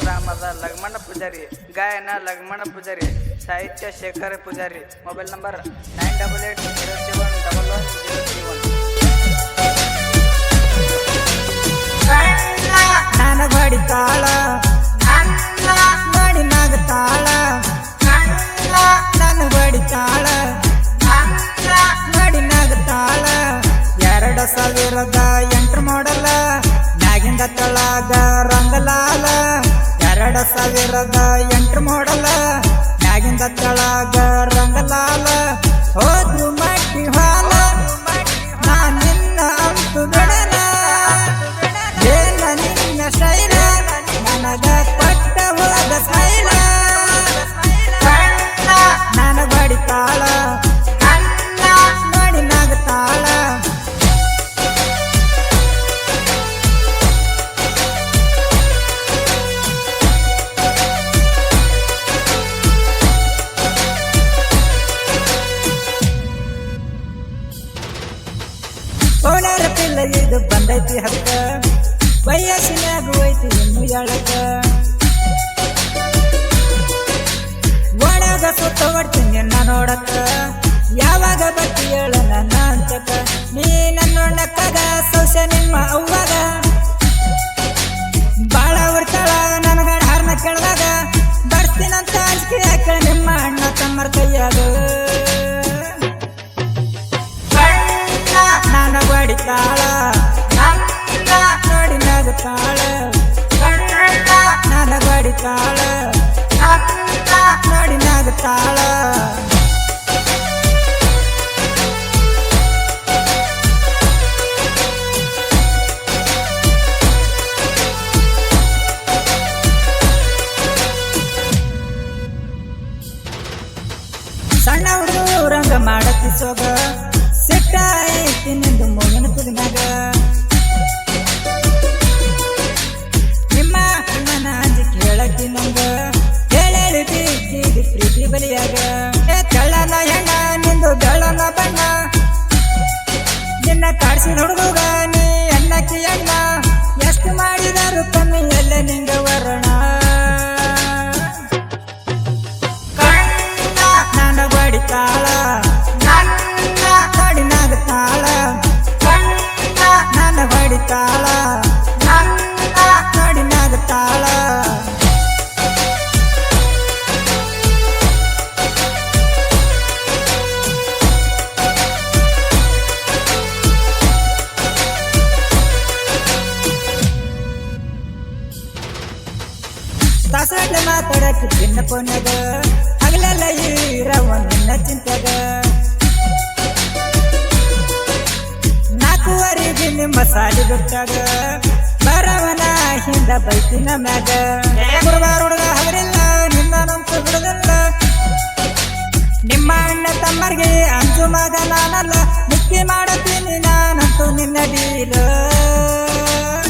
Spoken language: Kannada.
ತಾಳದ ಲಗ್ಮಣ್ಣ ಪೂಜಾರಿ ಗಾಯನ ಲಗ್ಮಣ್ಣ ಪೂಜಾರಿ ಸಾಹಿತ್ಯ Shekhara Poojari. Mobile number nine double eight zero seven double one zero three one. ನಾನು ಬಡಿತಾಳ ನೋಡಿ ನಗತಾಳ ನಾನು ಬಡಿತಾಳ ನೋಡಿ ನಗತಾಳ ಎರಡು ಸಾವಿರದ ಎಂಟು ಮಾಡಲ ಮ್ಯಾಗಿಂದ ತಳಾಗ ರಂಗಲಾಲ ಎರಡ ಸಾವಿರದ ಎಂಟು ಮಾಡಲ. ಮ್ಯಾಗಿಂದ ತಳಾಗ ರಂಗಲಾಲ ಹೋದ್ರು ಮಟ್ಟಿ ಹಾಲ. ನಿನ್ನ ಅಂತು ಬಿಡಲ ಏನ ನಿನ್ನ ಶೈಲ, ನನಗ ಹೋದ ಶೈಲ ಪಿಲ್ಲ ಇದು ಬಂದೈತಿ ಹತ್ತ ವಯಸ್ಸಿನಾಗ ಹೋಯ್ತಿ ಇನ್ನು ಎಳಕ ಒಳಗ ಸುತ್ತ ಹೊಡ್ತೀನಿ ನೋಡಕ್ಕ. ಯಾವಾಗ ಬಟ್ಟಿ ಹೇಳ ನನ್ನ ಅಂತಕ ನೀ ನನ್ನ ನೋಡಕ್ಕಾಗ ಸೌಸ ನಿಮ್ಮ ಅವ್ವಾಗ. ಬಾಳ ಉರ್ತಾಳ ನನಗ ಹಾರ್ನ ಕೇಳಿದಾಗ. ಬರ್ತೀನಂತ ಅಂಜಿಕೆ ಹಾಕ ನಿಮ್ಮ ಅಣ್ಣ ತಮ್ಮರ ಕೈಯಾಗ. ನಾನು ಬಡಿತಾಳ ನೋಡಿ ನಗುತ್ತಾಳ ನಾನು ಬಡಿತಾಳ ನೋಡಿ ನಗುತ್ತಾಳ ಸಣ್ಣ ಹುಡುಗ ರಂಗ ಮಾಡತ್ತಿ ಸೋಗ ನಿನ್ನ ಕಾಡ್ಸಿದ ಹುಡುಗ ನೀ ಅಣ್ಣಕ್ಕಿ ಅಣ್ಣ ಎಷ್ಟು ಮಾಡಿದರು ಕಮ್ಮಿ ಎಲ್ಲ ನಿಂಗ ವರ್ಣ. ನಾನು ಬಡಿತಾಳ ನೋಡಿ ನಗುತ್ತಾಳ ನಾನು ಬಡಿತಾಳ. ತಾಸಾಡ್ಲ ಮಾತಾಡಕ್ ಚಿನ್ನ ಪುಣ್ಯದ ಹಗಲೆಲ್ಲ ಇರವ ನಿನ್ನ ಚಿಂತದ. ನಾಲ್ಕೂವರೆಗೆ ನಿಮ್ಮ ಸಾಲಿ ಬಿಟ್ಟಾಗ ಬರವನ ಹಿಂದ ಬೈತಿನ ಮ್ಯಾಗ. ಗುರುವಾರ ಹುಡುಗ ಹಗಲಿಲ್ಲ, ನಿನ್ನ ನಂಬ ಬಿಡದಲ್ಲ. ನಿಮ್ಮ ಅಣ್ಣ ತಮ್ಮರಿಗೆ ಅಂಜು ಮಗ ನಾನಲ್ಲ ಮುಕ್ತಿ ಮಾಡತೀನಿ ನಾನಂತೂ ನಿನ್ನ ಡೀಲು.